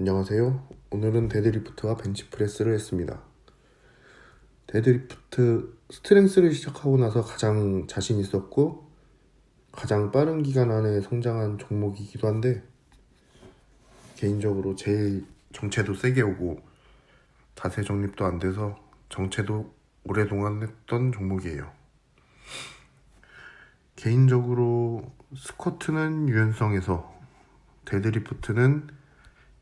안녕하세요. 오늘은 데드리프트와 벤치프레스를 했습니다. 데드리프트 스트렝스를 시작하고 나서 가장 자신 있었고 가장 빠른 기간 안에 성장한 종목이기도 한데 개인적으로 제일 정체도 세게 오고 자세 정립도 안 돼서 정체도 오랫동안 했던 종목이에요. 개인적으로 스쿼트는 유연성에서 데드리프트는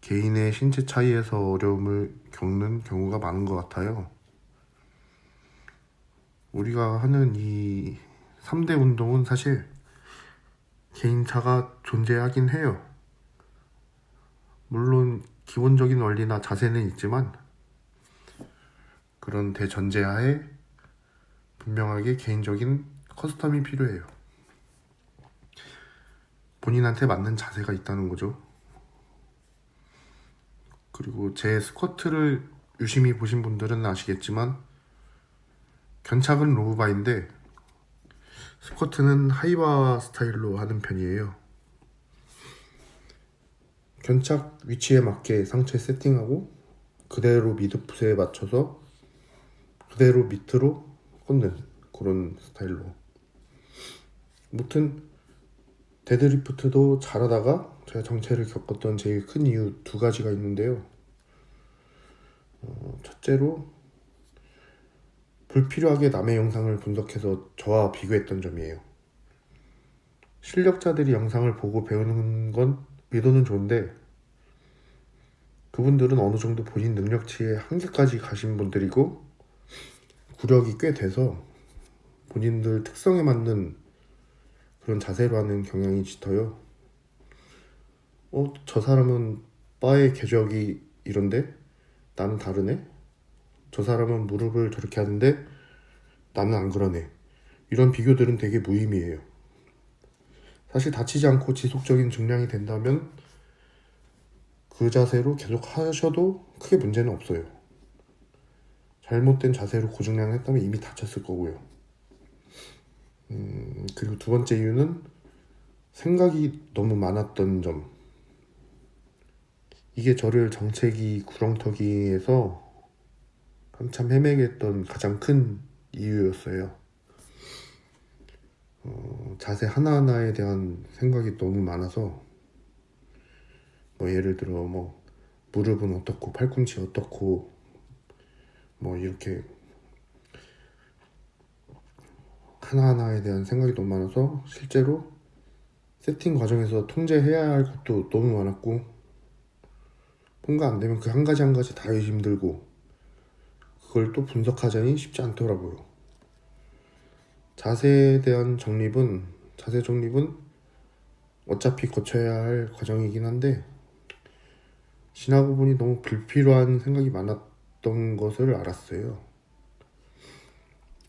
개인의 신체 차이에서 어려움을 겪는 경우가 많은 것 같아요. 우리가 하는 이 3대 운동은 사실 개인차가 존재하긴 해요. 물론 기본적인 원리나 자세는 있지만 그런 대전제하에 분명하게 개인적인 커스텀이 필요해요. 본인한테 맞는 자세가 있다는 거죠. 그리고 제 스쿼트를 유심히 보신 분들은 아시겠지만 견착은 로우바인데 스쿼트는 하이바 스타일로 하는 편이에요. 견착 위치에 맞게 상체 세팅하고 그대로 미드풋에 맞춰서 그대로 밑으로 꽂는 그런 스타일로. 무튼 데드리프트도 잘하다가 제가 정체를 겪었던 제일 큰 이유 두 가지가 있는데요. 어, 첫째로 불필요하게 남의 영상을 분석해서 저와 비교했던 점이에요. 실력자들이 영상을 보고 배우는 건 의도는 좋은데 그분들은 어느 정도 본인 능력치의 한계까지 가신 분들이고 구력이 꽤 돼서 본인들 특성에 맞는 그런 자세로 하는 경향이 짙어요. 어, 저 사람은 바의 궤적이 이런데 나는 다르네? 저 사람은 무릎을 저렇게 하는데 나는 안 그러네. 이런 비교들은 되게 무의미해요. 사실 다치지 않고 지속적인 증량이 된다면 그 자세로 계속 하셔도 크게 문제는 없어요. 잘못된 자세로 고증량을 했다면 이미 다쳤을 거고요. 음, 그리고 두 번째 이유는 생각이 너무 많았던 점. 이게 저를 정체기 구렁텅이에서 한참 헤매게 했던 가장 큰 이유였어요. 어, 자세 하나하나에 대한 생각이 너무 많아서 뭐 예를 들어 뭐 무릎은 어떻고 팔꿈치 어떻고 뭐 이렇게 하나하나에 대한 생각이 너무 많아서 실제로 세팅 과정에서 통제해야 할 것도 너무 많았고 통과 안 되면 그 한 가지 한 가지 다 힘들고 그걸 또 분석하자니 쉽지 않더라고요. 자세에 대한 정립은 자세 정립은 어차피 거쳐야 할 과정이긴 한데 지나고 보니 너무 불필요한 생각이 많았던 것을 알았어요.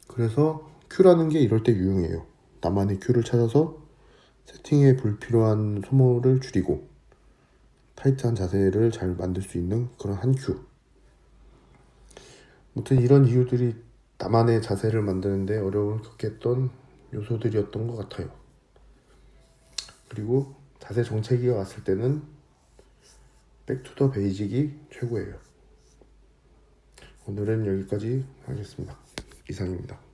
그래서 큐라는 게 이럴 때 유용해요. 나만의 큐를 찾아서 세팅에 불필요한 소모를 줄이고 타이트한 자세를 잘 만들 수 있는 그런 한 큐. 아무튼 이런 이유들이 나만의 자세를 만드는데 어려움을 겪게 했던 요소들이었던 것 같아요. 그리고 자세 정체기가 왔을 때는 백투더 베이직이 최고예요. 오늘은 여기까지 하겠습니다. 이상입니다.